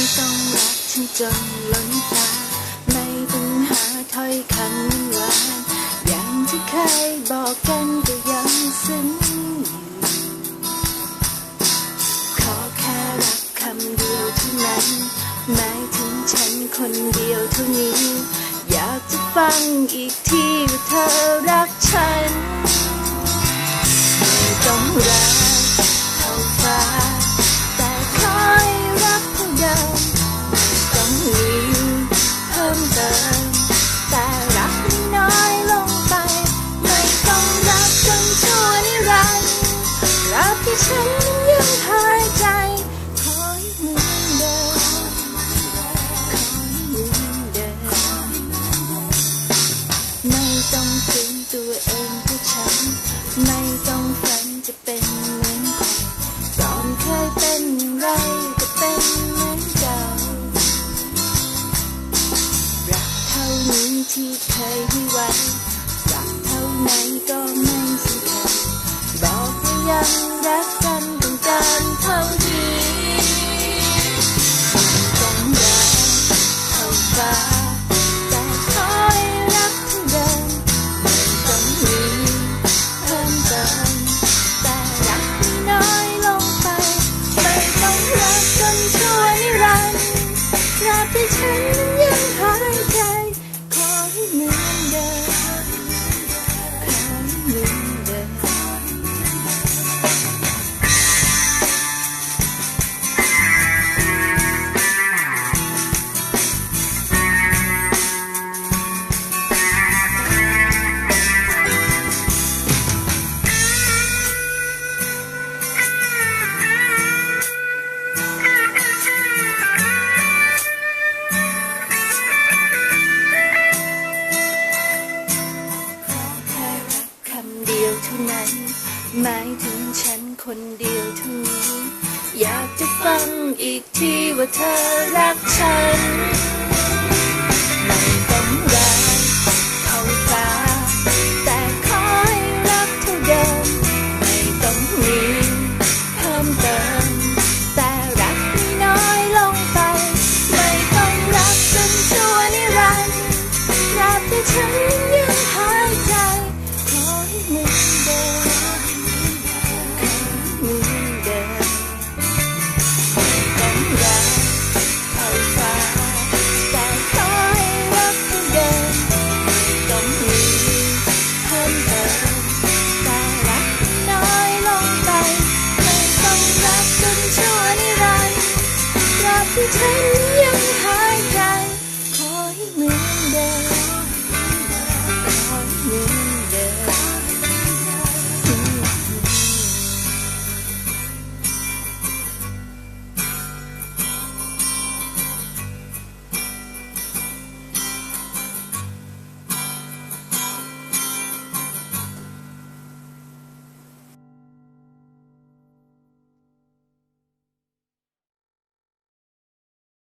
ไม่ต้องรักฉันจนล้นฟ้า ไม่ต้องหาถ้อยคำหวานอย่างที่เคยบอกกันก็ยังซึ้งอยู่ขอแค่รักคำเดียวเท่านั้นหมายถึงฉันคนเดียวเท่านี้ อยากจะฟังอีกทีว่าเธอ ไม่ต้องฝืนตัวเองเพื่อฉันไม่ต้องฝันจะเป็นเหมือนใครก่อนเคยเป็นอย่างไรก็เป็นเหมือนเก่ารักเท่านี้ที่เคยให้ไว้รักเท่าไหนก็ไม่สำคัญบอกว่ายังรักกันต้องการเท่า รักที่ฉัน หมายถึงฉันคนเดียวเท่านี้อยากจะฟังอีกทีว่าเธอรักฉัน ไม่ต้องรักเท่าฟ้าแต่ขอให้รักเท่าเดิม ไม่ต้องมีเพิ่มเติม แต่รักไม่น้อยลงไป ไม่ต้องรักจนชั่วนิรันดร์ตราบที่ฉัน ไม่